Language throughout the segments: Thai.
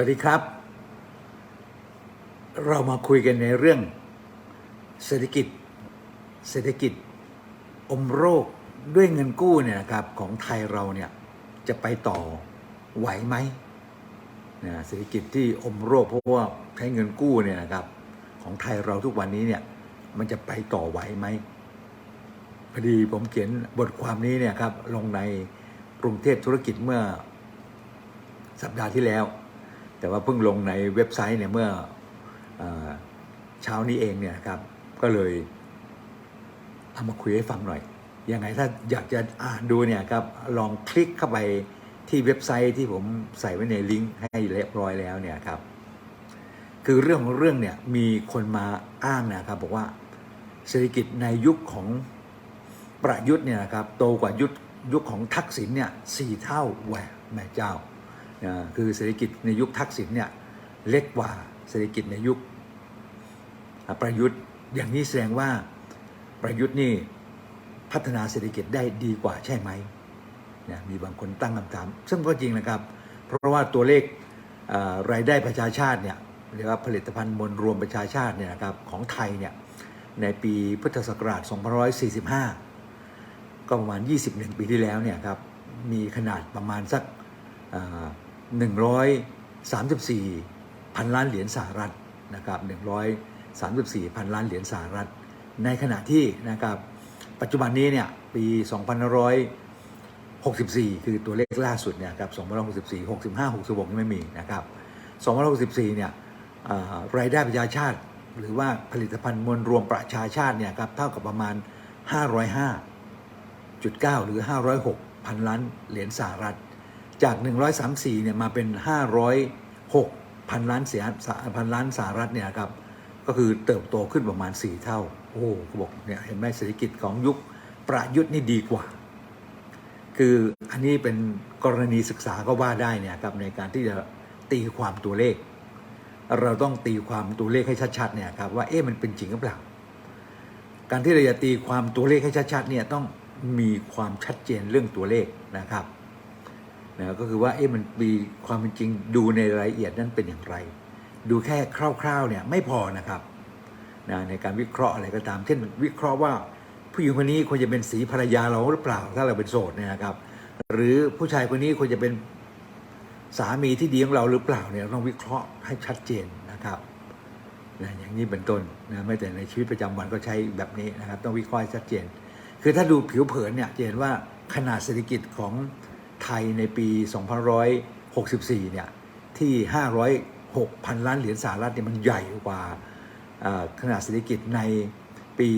วัสดีครับ เรามาคุยกันในเรื่อง เศรษฐกิจ เศรษฐกิจ อมโรคด้วยเงินกู้เนี่ยนะครับของไทยเราเนี่ยจะไปต่อไหวไหมนะเศรษฐกิจที่อมโรคเพราะว่าใช้เงินกู้เนี่ยนะครับ ของไทยเราทุกวันนี้เนี่ยมันจะไปต่อไหวไหมพอดีผมเขียนบทความนี้เนี่ยครับลงในกรุงเทพธุรกิจเมื่อสัปดาห์ที่แล้ว แต่ว่าเพิ่งลงในเว็บไซต์เนี่ยเมื่อเอเช้านี้เองเนี่ยครับ ก็เลยเอามาคุยให้ฟังหน่อย ยังไงถ้าอยากจะอ่านดูเนี่ยครับ ลองคลิกเข้าไปที่เว็บไซต์ที่ผมใส่ไว้ในลิงก์ให้เรียบร้อยแล้วเนี่ยครับ คือเรื่องของเรื่องเนี่ยมีคนมาอ้างนะครับบอกว่าเศรษฐกิจในยุคของประยุทธ์เนี่ยนะครับโตกว่ายุคยุคของทักษิณเนี่ยสี่เท่าแหวแม่เจ้า คือเศรษฐกิจในยุคทักษิณเนี่ยเล็กกว่าเศรษฐกิจในยุคประยุทธ์อย่างนี้แสดงว่าประยุทธ์นี่พัฒนาเศรษฐกิจได้ดีกว่าใช่ไหมนะมีบางคนตั้งคำถาม ซึ่งก็จริงนะครับ เพราะว่าตัวเลขรายได้ประชาชาติเนี่ยเรียกว่าผลิตภัณฑ์มวลรวมประชาชาติเนี่ยนะครับของไทยเนี่ยในปีพุทธศักราช 2545 ก็ประมาณ 21 ปีที่แล้วเนี่ยครับมีขนาดประมาณสัก หนึ่งร้อยสามสิบสี่พันล้านเหรียญสหรัฐนะครับหนึ่งร้อยสามสิบสี่พันล้านเหรียญสหรัฐ ในขณะที่นะครับปัจจุบันนี้เนี่ยปีสองพันร้อยหกสิบสี่คือตัวเลขล่าสุดเนี่ยครับสองพันร้อยหกสิบสี่หกสิบห้าหกสิบหกไม่มีนะครับสองพันร้อยหกสิบสี่เนี่ยรายได้ประชาชาติ หรือว่าผลิตภัณฑ์มวลรวมประชาชาติเนี่ยครับเท่ากับประมาณห้าร้อยห้า9หรือ 506 พันล้านเหรียญสหรัฐ จาก 134เนี่ยมาเป็น 506พันล้านเสียพันล้านสหรัฐเนี่ยครับก็คือเติบโตขึ้นประมาณ 4 เท่า โอ้เขาบอกเนี่ยเห็นไหมเศรษฐกิจของยุคประยุทธ์นี่ดีกว่า คืออันนี้เป็นกรณีศึกษาก็ว่าได้เนี่ยครับในการที่จะตีความตัวเลข เราต้องตีความตัวเลขให้ชัดๆเนี่ยครับว่าเอ๊ะมันเป็นจริงหรือเปล่า การที่เราจะตีความตัวเลขให้ชัดๆเนี่ยต้องมีความชัดเจนเรื่องตัวเลขนะครับ นะก็คือว่าเอ๊ะมันมีความเป็นจริงดูในรายละเอียดนั้นเป็นอย่างไร ดูแค่คร่าวๆเนี่ยไม่พอนะครับนะในการวิเคราะห์อะไรก็ตาม เช่น วิเคราะห์ว่าผู้หญิงคนนี้ควรจะเป็นสีภรรยาเราหรือเปล่าถ้าเราเป็นโสดเนี่ยนะครับ หรือผู้ชายคนนี้ควรจะเป็นสามีที่ดีของเราหรือเปล่าเนี่ยเราต้องวิเคราะห์ให้ชัดเจนนะครับนะอย่างนี้เป็นต้นนะไม่แต่ในชีวิตประจำวันก็ใช้แบบนี้นะครับ ต้องวิเคราะห์ชัดเจน คือถ้าดูผิวเผินเนี่ยจะเห็นว่าขนาดเศรษฐกิจของ ไทยในปี2564 เนี่ย ที่ 506พันล้านเหรียญสหรัฐเนี่ยมันใหญ่กว่าขนาดเศรษฐกิจในปี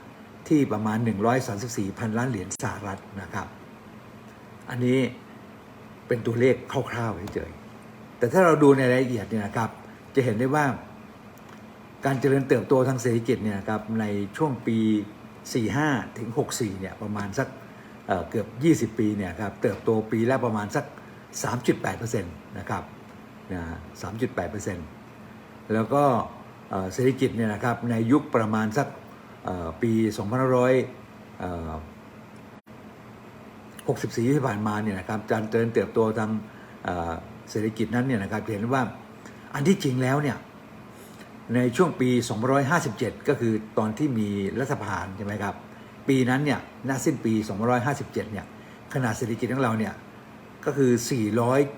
2545 ที่ประมาณ 134พันล้านเหรียญสหรัฐนะครับ อันนี้เป็นตัวเลขคร่าวๆเฉยๆแต่ถ้าเราดูในรายละเอียดเนี่ยนะครับ จะเห็นได้ว่าการเจริญเติบโตทางเศรษฐกิจเนี่ยครับในช่วงปี 45 ถึง 64 เนี่ยประมาณสัก เกือบ 20 ปีเนี่ยครับเติบโตปีละประมาณสัก 3.8%นะครับนะ3.8%แล้วก็เศรษฐกิจเนี่ยนะครับในยุคประมาณสักปี2500 64 ที่ผ่านมาเนี่ยนะครับการเจริญเติบโตทางเศรษฐกิจนั้นเนี่ยนะครับเห็นว่าอันที่จริงแล้วเนี่ยในช่วงปี 257ก็คือตอนที่มีรัฐประหารใช่ไหมครับ ปีนั้นเนี่ยณสิ้นปี257 เนี่ย ขนาดเศรษฐกิจของเราเนี่ย ก็คือ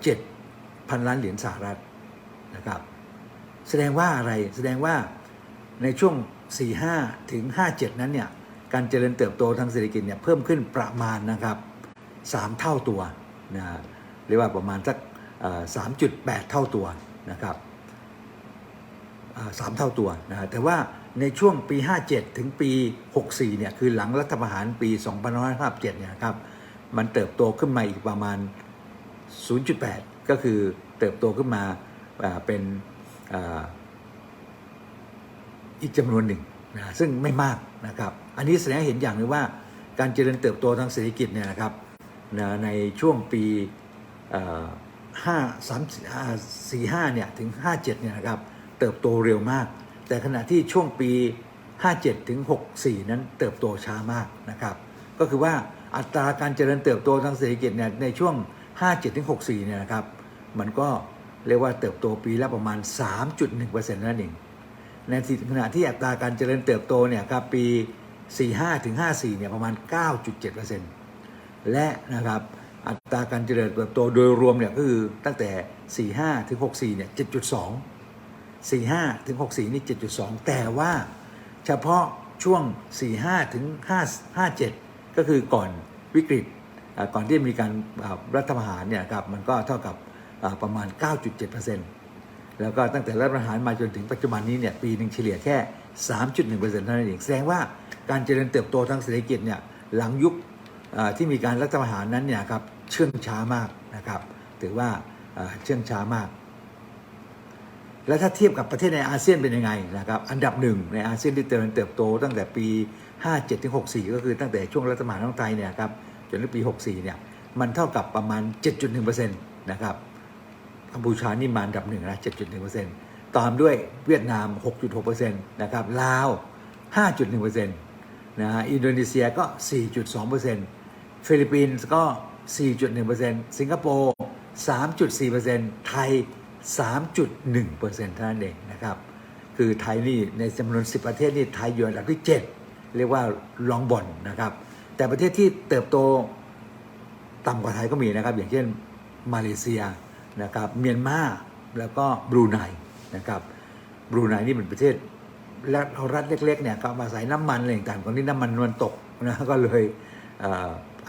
407พันล้านเหรียญสหรัฐนะครับ แสดงว่าอะไร แสดงว่าในช่วง 45 ถึง 57 นั้นเนี่ย การเจริญเติบโตทางเศรษฐกิจเนี่ยเพิ่มขึ้นประมาณนะครับ 3 เท่าตัวนะ เรียกว่าประมาณสัก 3.8 เท่าตัวนะครับอ่าสามเท่าตัวนะฮะแต่ว่า ในช่วงปี 57 ถึงปี 64 เนี่ย คือหลังรัฐประหารปี 2557 เนี่ยครับ มันเติบโตขึ้นมาอีกประมาณ 0.8 ก็คือเติบโตขึ้นมาเป็นอีกจำนวนหนึ่งนะซึ่งไม่มากนะครับ อันนี้แสดงเห็นอย่างหนึงว่าการเจริญเติบโตทางเศรษฐกิจเนี่ยนะครับนะในช่วงปีเอ่อห้าสามสี่ห้าเนี่ยถึงห้าเจ็ดเนี่ยนะครับ เติบโตเร็วมาก แต่ขณะที่ช่วงปี 57 ถึง 64 นั้นเติบโตช้ามากนะครับ ก็คือว่าอัตราการเจริญเติบโตทางเศรษฐกิจเนี่ยในช่วง 57 ถึง 64 เนี่ยนะครับ มันก็เรียกว่าเติบโตปีละประมาณ 3.1%นั่นเอง ในขณะที่อัตราการเจริญเติบโตเนี่ยครับปี 45 ถึง 54 เนี่ยประมาณ 9.7%และนะครับอัตราการเจริญเติบโตโดยรวมเนี่ยก็คือตั้งแต่ 45 ถึง 64 เนี่ย 7.2 45 ถึง 64 นี่ 7.2 แต่ว่าเฉพาะช่วง 45 ถึง5 57 ก็คือก่อนวิกฤตก่อนที่มีการรัฐประหารเนี่ยครับมันก็เท่ากับอ่าประมาณ 9.7%แล้วก็ตั้งแต่รัฐประหารมาจนถึงปัจจุบันนี้เนี่ยปีหนึ่งเฉลี่ยแค่ 3.1%เท่านั้นเองแสดงว่าการเจริญเติบโตทางเศรษฐกิจเนี่ยหลังยุคที่มีการรัฐประหารนั้นเนี่ยครับเชื่องช้ามากนะครับถือว่าอ่าเชื่องช้ามาก แล้วถ้าเทียบกับประเทศในอาเซียนเป็นยังไงนะครับ อันดับหนึ่งในอาเซียนที่เจริญเติบโตตั้งแต่ปี 57ถึง64 ก็คือตั้งแต่ช่วงรัฐประหารของไทยเนี่ยครับจนถึงปี 64 เนี่ย มันเท่ากับประมาณ 7.1%นะครับกัมพูชานี่มาอันดับหนึ่งนะ 7.1%ตามด้วยเวียดนาม 6.6%นะครับ ลาว 5.1%นะฮะ อินโดนีเซียก็ 4.2%ฟิลิปปินส์ก็ 4.1%สิงคโปร์ 3.4%ไทย 3.1%เท่านั้นเองนะครับ คือไทยนี่ในจำนวน 10 ประเทศนี่ไทยอยู่อันดับที่ 7 เรียกว่าลองบ่อนนะครับ แต่ประเทศที่เติบโตต่ำกว่าไทยก็มีนะครับ อย่างเช่นมาเลเซียนะครับเมียนมาแล้วก็บรูไนนะครับบรูไนนี่เป็นประเทศและรัฐเล็กๆเนี่ยก็อาศัยน้ำมันอะไรต่างๆตอนนี้น้ำมันมันตกนะก็เลย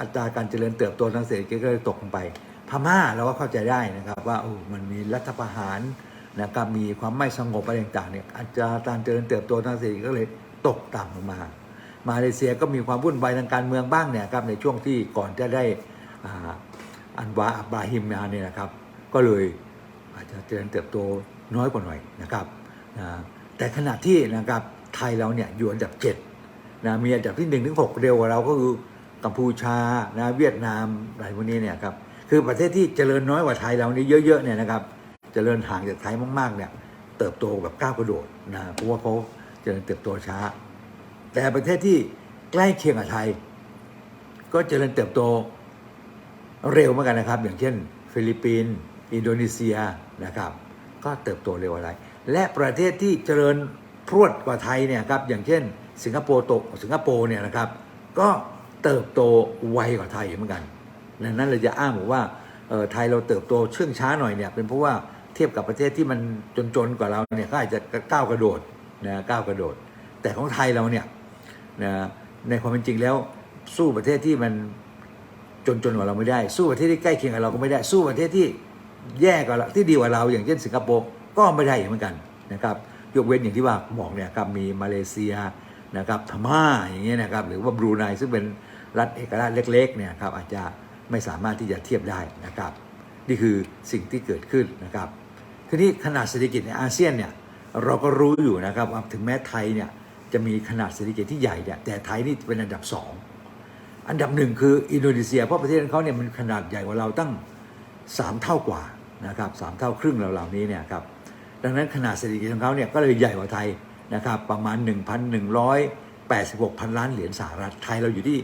อัตราการเจริญเติบโตทางเศรษฐกิจก็เลยตกลงไป พม่าเราก็เข้าใจได้นะครับว่าโอ้มันมีรัฐประหารนะครับมีความไม่สงบอะไรต่างๆเนี่ยอัตราการเจริญเติบโตทางเศรษฐกิจก็เลยตกต่ำลงมา มาเลเซียก็มีความวุ่นวายทางการเมืองบ้างเนี่ยครับในช่วงที่ก่อนจะได้อันวาอับบราฮิมมาเนี่ยนะครับ ก็เลยอาจจะเจริญเติบโตน้อยกว่าหน่อยนะครับนะแต่ขณะที่นะครับไทยเราเนี่ยอยู่อันดับ7นะมีอันดับที่1ถึง6เร็วกว่าเราก็คือกัมพูชานะเวียดนามอะไรพวกนี้เนี่ยครับ คือประเทศที่เจริญน้อยกว่าไทยเรานี่เยอะๆเนี่ยนะครับ เจริญห่างจากไทยมากๆเนี่ย เติบโตแบบก้าวกระโดดนะเพราะว่าเขาเจริญเติบโตช้า แต่ประเทศที่ใกล้เคียงกับไทย ก็เจริญเติบโตเร็วเหมือนกันนะครับ อย่างเช่น ฟิลิปปินส์อินโดนีเซียนะครับ ก็เติบโตเร็วอะไร และประเทศที่เจริญพรวดกว่าไทยเนี่ยครับอย่างเช่น สิงคโปร์ตกสิงคโปร์เนี่ยนะครับ ก็เติบโตไวกว่าไทยเหมือนกัน ดังนั้นเราจะอ้างบอกว่าไทยเราเติบโตเชื่องช้าหน่อยเนี่ยเป็นเพราะว่าเทียบกับประเทศที่มันจนๆกว่าเราเนี่ยก็อาจจะก้าวกระโดดนะก้าวกระโดด แต่ของไทยเราเนี่ยนะในความเป็นจริงแล้วสู้ประเทศที่มันจนๆกว่าเราไม่ได้ สู้ประเทศที่ใกล้เคียงกับเราก็ไม่ได้ สู้ประเทศที่แย่กว่าเราที่ดีกว่าเราอย่างเช่นสิงคโปร์ก็ไม่ได้เหมือนกันนะครับยกเว้นอย่างที่ว่าบอกเนี่ยครับมีมาเลเซียนะครับพม่าอย่างเงี้ยนะครับหรือว่าบรูไนซึ่งเป็นรัฐเอกราชเล็กๆเนี่ยครับอาจจะ ไม่สามารถที่จะเทียบได้นะครับ นี่คือสิ่งที่เกิดขึ้นนะครับทีนี้ขนาดเศรษฐกิจในอาเซียนเนี่ยเราก็รู้อยู่นะครับว่าถึงแม้ไทยเนี่ยจะมีขนาดเศรษฐกิจที่ใหญ่เนี่ยแต่ไทยนี่เป็นอันดับสองอันดับหนึ่งคืออินโดนีเซีย เพราะประเทศของเขาเนี่ยมันขนาดใหญ่กว่าเราตั้ง 3 เท่ากว่านะครับสามเท่าครึ่งเราเหล่านี้เนี่ยครับดังนั้นขนาดเศรษฐกิจของเขาเนี่ยก็เลยใหญ่กว่าไทยนะครับประมาณ 1,186พันล้านเหรียญสหรัฐไทยเราอยู่ที่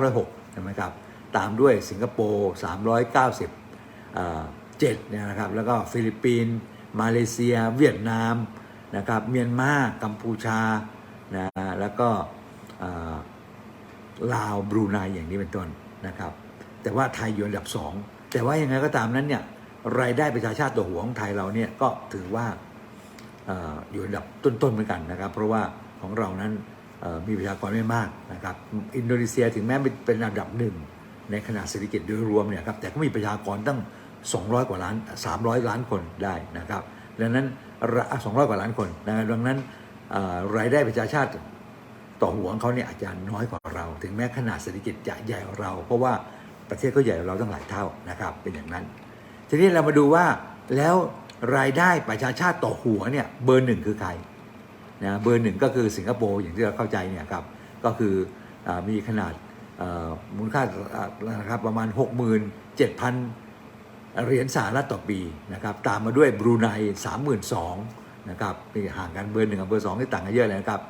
506ใช่ไหมครับ ตามด้วยสิงคโปร์390เอ่อเจ็ดเนี่ยนะครับ แล้วก็ฟิลิปปินส์มาเลเซีย เวียดนามนะครับ เมียนมากัมพูชานะแล้วก็ลาวบรูไนอย่างนี้เป็นต้นนะครับ แต่ว่าไทยอยู่อันดับสองแต่ว่ายังไงก็ตามนั้นเนี่ยรายได้ประชาชาติตัวหัวของไทยเราเนี่ยก็ถือว่าออยู่อันดับต้นๆเหมือนกันนะครับ เพราะว่าของเรานั้นมีประชากรไม่มากนะครับ อินโดนีเซียถึงแม้เป็นอันดับหนึ่ง ในขนาดเศรษฐกิจโดยรวมเนี่ยครับแต่ก็มีประชากรตั้ง 200 กว่าล้าน 300 ล้านคนได้นะครับดังนั้น 200 กว่าล้านคนนะครับดังนั้นรายได้ประชาชาติต่อหัวของเขาเนี่ยอาจจะน้อยกว่าเรา ถึงแม้ขนาดเศรษฐกิจจะใหญ่กว่าเรา เพราะว่าประเทศก็ใหญ่กว่าเราตั้งหลายเท่านะครับเป็นอย่างนั้น ทีนี้เรามาดูว่าแล้วรายได้ประชาชาติต่อหัวเนี่ยเบอร์หนึ่งคือใครนะเบอร์หนึ่งก็คือสิงคโปร์อย่างที่เราเข้าใจเนี่ยครับก็คืออมีขนาด มูลค่าอ่านะครับประมาณ 67,000 เหรียญสหรัฐต่อปีนะครับตามมาด้วยบรูไน32,000นะครับนี่ห่างกันเบอร์หนึ่งกับเบอร์สองที่ต่างกันเยอะเลยนะครับ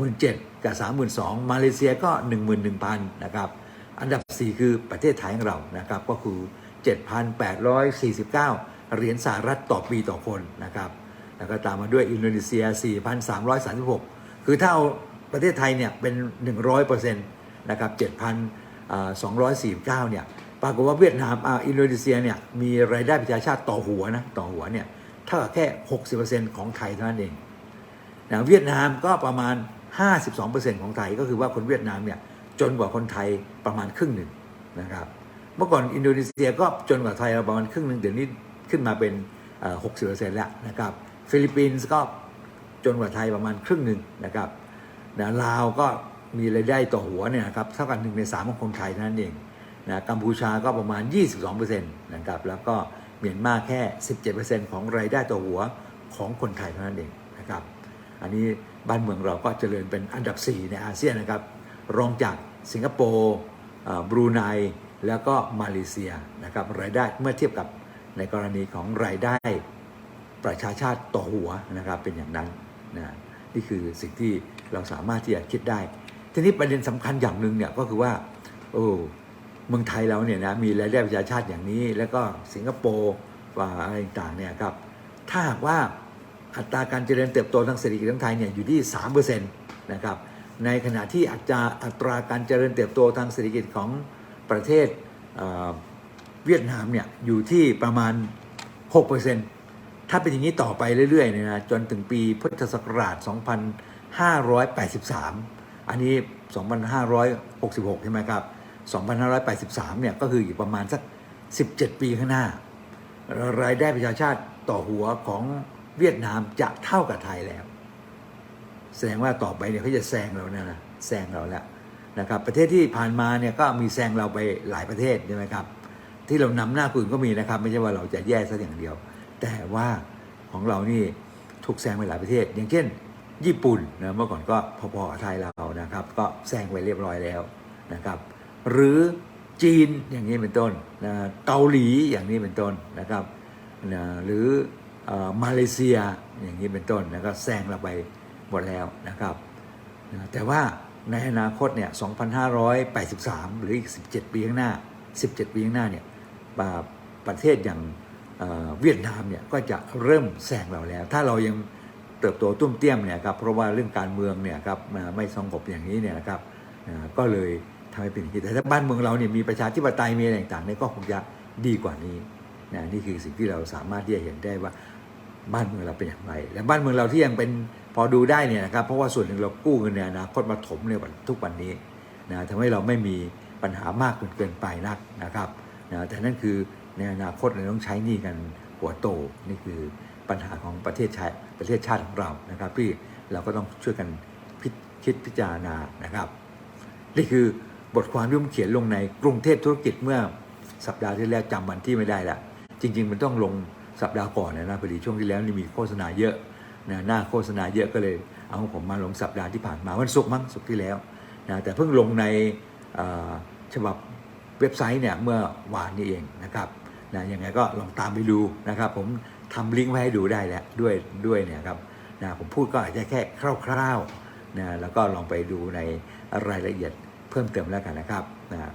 67,000 กับ 32,000 มาเลเซียก็ 11,000นะครับอันดับ 4 คือประเทศไทยของเรานะครับก็คือ 7,849 เหรียญสหรัฐต่อปีต่อคนนะครับแล้วก็ตามมาด้วยอินโดนีเซีย 4,336 คือถ้าเอาประเทศไทยเนี่ยเป็น 100% นะครับ7,249เนี่ยปรากฏว่าเวียดนามอ่าอินโดนีเซียเนี่ยมีรายได้ประชาชาติต่อหัวนะต่อหัวเนี่ยเท่ากับแค่ 60%ของไทยเท่านั้นเองนะเวียดนามก็ประมาณ 52%ของไทยก็คือว่าคนเวียดนามเนี่ยจนกว่าคนไทยประมาณครึ่งหนึ่งนะครับเมื่อก่อนอินโดนีเซียก็จนกว่าไทยเราประมาณครึ่งหนึ่งเดี๋ยวนี้ขึ้นมาเป็น 60%แล้วนะครับฟิลิปปินส์ก็จนกว่าไทยประมาณครึ่งหนึ่งนะครับนะลาวก็ มีรายได้ต่อหัวเนี่ยนะครับเท่ากับหนึ่งในสามของคนไทยนั้นเองนะกัมพูชาก็ประมาณ 22%นะครับแล้วก็เมียนมาแค่ 17%ของรายได้ต่อหัวของคนไทยเท่านั้นเองนะครับอันนี้บ้านเมืองเราก็เจริญเป็นอันดับ 4 ในอาเซียนนะครับรองจากสิงคโปร์อ่าบรูไนแล้วก็มาเลเซียนะครับรายได้เมื่อเทียบกับในกรณีของรายได้ประชาชาติต่อหัวนะครับเป็นอย่างนั้นนะนี่คือสิ่งที่เราสามารถที่จะคิดได้ ทีนี้ประเด็นสำคัญอย่างหนึ่งเนี่ยก็คือว่าโอ้เมืองไทยเราเนี่ยนะมีรายได้ประชาชาติอย่างนี้ แล้วก็สิงคโปร์ว่าอะไรต่างเนี่ยครับถ้าหากว่าอัตราการเจริญเติบโตทางเศรษฐกิจของไทยเนี่ยอยู่ที่3%นะครับในขณะที่อัตราอัตราการเจริญเติบโตทางเศรษฐกิจของประเทศเเวียดนามเนี่ยอยู่ที่ประมาณ 6%ถ้าเป็นอย่างนี้ต่อไปเรื่อยๆเนี่ยนะจนถึงปีพุทธศักราช 2583 อันนี้ 2566 ใช่ไหมครับ 2583 เนี่ยก็คืออีกประมาณสัก 17 ปีข้างหน้า รายได้ประชาชาติต่อหัวของเวียดนามจะเท่ากับไทยแล้ว แสดงว่าต่อไปเนี่ยเขาจะแซงเราเนี่ยนะแซงเราแล้วนะครับประเทศที่ผ่านมาเนี่ยก็มีแซงเราไปหลายประเทศใช่ไหมครับ ที่เรานำหน้าคนอื่นก็มีนะครับ ไม่ใช่ว่าเราจะแย่ซะอย่างเดียว แต่ว่าของเรานี่ถูกแซงไปหลายประเทศ อย่างเช่น ญี่ปุ่นนะเมื่อก่อนก็พอๆกับไทยเรา นะครับก็แซงไปเรียบร้อยแล้วนะครับหรือจีนอย่างนี้เป็นต้นนะเกาหลีอย่างนี้เป็นต้นนะครับนะหรืออมาเลเซียอย่างนี้เป็นต้นนะก็แซงเราไปหมดแล้วนะครับนะแต่ว่าในอนาคตเนี่ย 2583 หรืออีก 17 ปีข้างหน้า 17 ปีข้างหน้าเนี่ยประเทศอย่างเวียดนามเนี่ยก็จะเริ่มแซงเราแล้ว ถ้าเรายัง เติบโตตุ้มเตี้ยมเนี่ยครับเพราะว่าเรื่องการเมืองเนี่ยครับไม่สงบอย่างนี้เนี่ยนะครับก็เลยทำให้เป็นอย่างนี้แต่ถ้าบ้านเมืองเราเนี่ยมีประชาธิปไตยมีอะไรต่างๆเนี่ยก็คงจะดีกว่านี้นะนี่คือสิ่งที่เราสามารถที่จะเห็นได้ว่าบ้านเมืองเราเป็นอย่างไร และบ้านเมืองเราที่ยังเป็นพอดูได้เนี่ยนะครับเพราะว่าส่วนหนึ่งเรากู้เงินในอนาคตมาถมในวันทุกวันนี้นะทำให้เราไม่มีปัญหามากจนเกินไปนักนะครับนะแต่นั่นคือในอนาคตเราต้องใช้นี้กันหัวโตนี่คือ ปัญหาของประเทศชาติประเทศชาติของเรานะครับ ที่เราก็ต้องช่วยกันพิคิดพิจารณานะครับ นี่คือบทความที่ผมเขียนลงในกรุงเทพธุรกิจเมื่อสัปดาห์ที่แล้วจำวันที่ไม่ได้ละจริง ๆ มันต้องลงสัปดาห์ก่อนนะนะพอดีช่วงที่แล้วนี่มีโฆษณาเยอะนะหน้าโฆษณาเยอะก็เลย เอาของผมมาลงสัปดาห์ที่ผ่านมาวันศุกร์มั้งศุกร์ที่แล้วนะแต่เพิ่งลงในฉบับเว็บไซต์เนี่ยเมื่อวานนี้เองนะครับนะยังไงก็ลองตามไปดูนะครับ ผม ทำลิงก์ไว้ให้ดูได้แล้วด้วยด้วยเนี่ยครับนะผมพูดก็อาจจะแค่คร่าวๆนะแล้วก็ลองไปดูในรายละเอียดเพิ่มเติมแล้วกันนะครับนะ